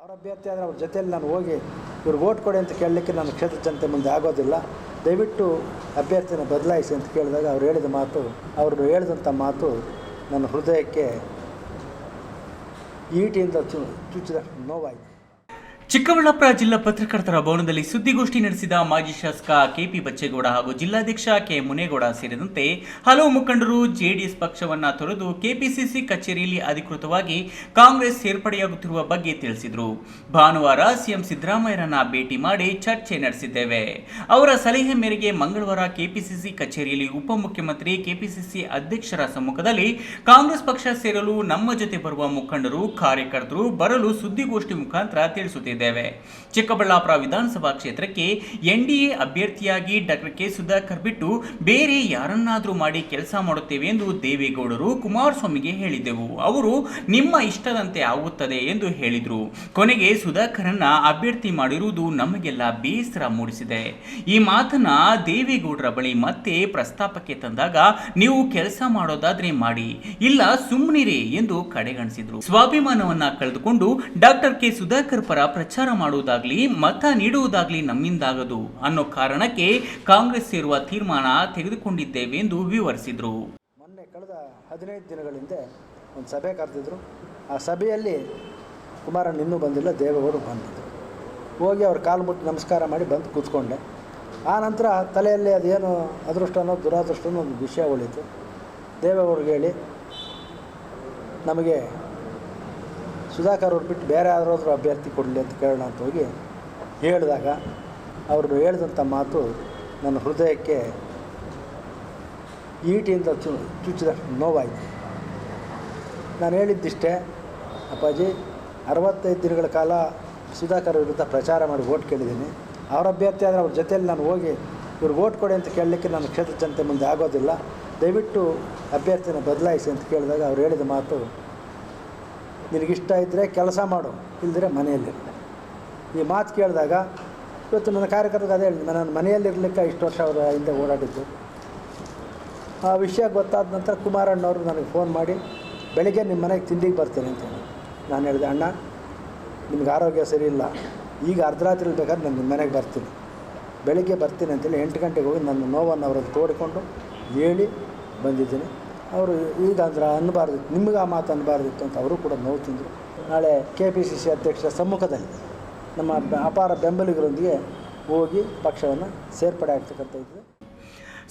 ಅವ್ರ ಅಭ್ಯರ್ಥಿ ಆದರೆ ಅವ್ರ ಜೊತೆಯಲ್ಲಿ ನಾನು ಹೋಗಿ ಇವ್ರಿಗೆ ಓಟ್ ಕೊಡಿ ಅಂತ ಕೇಳಲಿಕ್ಕೆ ನಾನು ಕ್ಷೇತ್ರ ಜನತೆ ಮುಂದೆ ಆಗೋದಿಲ್ಲ. ದಯವಿಟ್ಟು ಅಭ್ಯರ್ಥಿನ ಬದಲಾಯಿಸಿ ಅಂತ ಕೇಳಿದಾಗ ಅವ್ರು ಹೇಳಿದ ಮಾತು, ಅವರು ಹೇಳಿದಂಥ ಮಾತು ನನ್ನ ಹೃದಯಕ್ಕೆ ಈಟಿಯಿಂದ ಚು ಚುಚ್ಚಿದ ನೋವಾಯಿತು. ಚಿಕ್ಕಬಳ್ಳಾಪುರ ಜಿಲ್ಲಾ ಪತ್ರಕರ್ತರ ಭವನದಲ್ಲಿ ಸುದ್ದಿಗೋಷ್ಠಿ ನಡೆಸಿದ ಮಾಜಿ ಶಾಸಕ ಕೆಪಿ ಬಚ್ಚೇಗೌಡ ಹಾಗೂ ಜಿಲ್ಲಾಧ್ಯಕ್ಷ ಕೆ ಮುನೇಗೌಡ ಸೇರಿದಂತೆ ಹಲವು ಮುಖಂಡರು ಜೆಡಿಎಸ್ ಪಕ್ಷವನ್ನ ತೊರೆದು ಕೆಪಿಸಿಸಿ ಕಚೇರಿಯಲ್ಲಿ ಅಧಿಕೃತವಾಗಿ ಕಾಂಗ್ರೆಸ್ ಸೇರ್ಪಡೆಯಾಗುತ್ತಿರುವ ಬಗ್ಗೆ ತಿಳಿಸಿದರು. ಭಾನುವಾರ ಸಿಎಂ ಸಿದ್ದರಾಮಯ್ಯರನ್ನ ಭೇಟಿ ಮಾಡಿ ಚರ್ಚೆ ನಡೆಸಿದ್ದೇವೆ. ಅವರ ಸಲಹೆ ಮೇರೆಗೆ ಮಂಗಳವಾರ ಕೆಪಿಸಿಸಿ ಕಚೇರಿಯಲ್ಲಿ ಉಪಮುಖ್ಯಮಂತ್ರಿ ಕೆಪಿಸಿಸಿ ಅಧ್ಯಕ್ಷರ ಸಮ್ಮುಖದಲ್ಲಿ ಕಾಂಗ್ರೆಸ್ ಪಕ್ಷ ಸೇರಲು ನಮ್ಮ ಜೊತೆ ಬರುವ ಮುಖಂಡರು, ಕಾರ್ಯಕರ್ತರು ಬರಲು ಸುದ್ದಿಗೋಷ್ಠಿ ಮುಖಾಂತರ ತಿಳಿಸುತ್ತಿದ್ದೇವೆ ಚಿಕ್ಕಬಳ್ಳಾಪುರ ವಿಧಾನಸಭಾ ಕ್ಷೇತ್ರಕ್ಕೆ ಎನ್ಡಿಎ ಅಭ್ಯರ್ಥಿಯಾಗಿ ಡಾಕ್ಟರ್ ಕೆ ಸುಧಾಕರ್ ಬಿಟ್ಟು ಬೇರೆ ಯಾರನ್ನಾದರೂ ಮಾಡಿ ಕೆಲಸ ಮಾಡುತ್ತೇವೆ ಎಂದು ದೇವೇಗೌಡರು ಕುಮಾರಸ್ವಾಮಿಗೆ ಹೇಳಿದ್ದೆವು. ಅವರು ನಿಮ್ಮ ಇಷ್ಟದಂತೆ ಆಗುತ್ತದೆ ಎಂದು ಹೇಳಿದರು. ಕೊನೆಗೆ ಸುಧಾಕರನ್ನ ಅಭ್ಯರ್ಥಿ ಮಾಡಿರುವುದು ನಮಗೆಲ್ಲ ಬೇಸರ ಮೂಡಿಸಿದೆ. ಈ ಮಾತನ್ನ ದೇವೇಗೌಡರ ಬಳಿ ಮತ್ತೆ ಪ್ರಸ್ತಾಪಕ್ಕೆ ತಂದಾಗ ನೀವು ಕೆಲಸ ಮಾಡೋದಾದ್ರೆ ಮಾಡಿ, ಇಲ್ಲ ಸುಮ್ಮನಿರಿ ಎಂದು ಕಡೆಗಣಿಸಿದ್ರು. ಸ್ವಾಭಿಮಾನವನ್ನ ಕಳೆದುಕೊಂಡು ಡಾಕ್ಟರ್ ಕೆ ಸುಧಾಕರ್ ಪರ ಪ್ರಚಾರ ಮಾಡುವುದಾಗ್ಲಿ, ಮತ ನೀಡುವುದಾಗಲಿ ನಮ್ಮಿಂದಾಗದು ಅನ್ನೋ ಕಾರಣಕ್ಕೆ ಕಾಂಗ್ರೆಸ್ ಸೇರುವ ತೀರ್ಮಾನ ತೆಗೆದುಕೊಂಡಿದ್ದೇವೆ ಎಂದು ವಿವರಿಸಿದರು. ಮೊನ್ನೆ ಕಳೆದ ಹದಿನೈದು ದಿನಗಳ ಹಿಂದೆ ಒಂದು ಸಭೆ ಕರೆದಿದ್ರು. ಆ ಸಭೆಯಲ್ಲಿ ಕುಮಾರಣ್ಣ ಇನ್ನೂ ಬಂದಿಲ್ಲ, ದೇವೇಗೌಡರು ಬಂದಿದ್ದರು ಹೋಗಿ ಅವ್ರ ಕಾಲು ಮುಟ್ಟಿ ನಮಸ್ಕಾರ ಮಾಡಿ ಬಂದು ಕೂತ್ಕೊಂಡೆ. ಆ ನಂತರ ತಲೆಯಲ್ಲಿ ಅದೇನು ಅದೃಷ್ಟನೋ ದುರಾದೃಷ್ಟನೋ ಒಂದು ವಿಷಯ ಉಳಿತು. ದೇವೇಗೌಡರಿಗೆ ಹೇಳಿ, ನಮಗೆ ಸುಧಾಕರ್ ಅವ್ರು ಬಿಟ್ಟು ಬೇರೆ ಯಾರಾದರೂ ಅಭ್ಯರ್ಥಿ ಕೊಡಲಿ ಅಂತ ಕೇಳೋಣ ಅಂತ ಹೋಗಿ ಹೇಳಿದಾಗ ಅವರು ಹೇಳಿದಂಥ ಮಾತು ನನ್ನ ಹೃದಯಕ್ಕೆ ಈಟಿಯಿಂದ ಚು ಚುಚ್ಚಿದ ನೋವಾಯಿತು. ನಾನು ಹೇಳಿದ್ದಿಷ್ಟೇ, ಅಪ್ಪಾಜಿ, ಅರವತ್ತೈದು ದಿನಗಳ ಕಾಲ ಸುಧಾಕರ್ ವಿರುದ್ಧ ಪ್ರಚಾರ ಮಾಡಿ ಓಟ್ ಕೇಳಿದ್ದೀನಿ. ಅವರ ಅಭ್ಯರ್ಥಿ ಆದರೆ ಅವ್ರ ಜೊತೆಯಲ್ಲಿ ನಾನು ಹೋಗಿ ಇವ್ರಿಗೆ ಓಟ್ ಕೊಡಿ ಅಂತ ಕೇಳಲಿಕ್ಕೆ ನನ್ನ ಕ್ಷೇತ್ರ ಜನತೆ ಮುಂದೆ ಆಗೋದಿಲ್ಲ. ದಯವಿಟ್ಟು ಅಭ್ಯರ್ಥಿನ ಬದಲಾಯಿಸಿ ಅಂತ ಕೇಳಿದಾಗ ಅವ್ರು ಹೇಳಿದ ಮಾತು ನಿನಗಿಷ್ಟ ಇದ್ದರೆ ಕೆಲಸ ಮಾಡು ಇಲ್ಲದ್ರೆ ಮನೆಯಲ್ಲಿರು ಈ ಮಾತು ಕೇಳಿದಾಗ ಇವತ್ತು ನನ್ನ ಕಾರ್ಯಕರ್ತರಿಗೆ ಅದೇ ಹೇಳಿದೆ ನಾನು ಮನೆಯಲ್ಲಿರಲಿಕ್ಕೆ ಇಷ್ಟು ವರ್ಷ ಅವರ ಹಿಂದೆ ಓಡಾಡಿದ್ದು. ಆ ವಿಷಯ ಗೊತ್ತಾದ ನಂತರ ಕುಮಾರಣ್ಣವರು ನನಗೆ ಫೋನ್ ಮಾಡಿ, ಬೆಳಿಗ್ಗೆ ನಿಮ್ಮ ಮನೆಗೆ ತಿಂಡಿಗೆ ಬರ್ತೀನಿ ಅಂತ ಹೇಳಿ. ನಾನು ಹೇಳಿದೆ, ಅಣ್ಣ, ನಿಮ್ಗೆ ಆರೋಗ್ಯ ಸರಿ ಇಲ್ಲ. ಈಗ ಅರ್ಧರಾತ್ರಿ ಬೇಕಾದ್ರೆ ನಾನು ನಿಮ್ಮ ಮನೆಗೆ ಬರ್ತೀನಿ. ಬೆಳಿಗ್ಗೆ ಬರ್ತೀನಿ ಅಂತೇಳಿ ಎಂಟು ಗಂಟೆಗೆ ಹೋಗಿ ನನ್ನ ನೋವನ್ನು ಅವರಲ್ಲಿ ತೋಡಿಕೊಂಡು ಹೇಳಿ ಬಂದಿದ್ದೀನಿ. ಅವರು ಈಗ ಅಂದ್ರೆ ಅನ್ನಬಾರ್ದಿತ್ತು ನಿಮಗೆ ಆ ಮಾತು ಅನ್ನಬಾರ್ದಿತ್ತು ಅಂತ ಅವರು ಕೂಡ ನೋವು ತಿಂದರು. ನಾಳೆ ಕೆ ಪಿ ಸಿ ಸಿ ಅಧ್ಯಕ್ಷರ ಸಮ್ಮುಖದಲ್ಲಿ ನಮ್ಮ ಅಪಾರ ಬೆಂಬಲಿಗರೊಂದಿಗೆ ಹೋಗಿ ಪಕ್ಷವನ್ನು ಸೇರ್ಪಡೆ ಆಗ್ತಕ್ಕಂಥ ಇದ್ದರು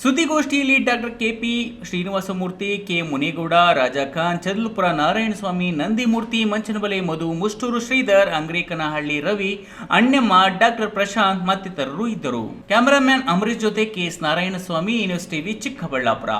ಸುದ್ದಿಗೋಷ್ಠಿಯಲ್ಲಿ doctor K P Srinivasamurthy K Munigowda Rajakhan Chadalpura Narayanaswamy, Nandimurthy, Manchanabale, Madhu, Mushturu Shridhar Angrekanahalli Ravi, Annamma, doctor Prashanth ಮತ್ತಿತರರು ಇದ್ದರು. ಕ್ಯಾಮರಾಮ್ಯಾನ್ ಅಮರೀಶ್ ಜೊತೆ ಕೆಎಸ್ ನಾರಾಯಣಸ್ವಾಮಿ ಯೂನಿವರ್ಸಿಟಿ ಚಿಕ್ಕಬಳ್ಳಾಪುರ.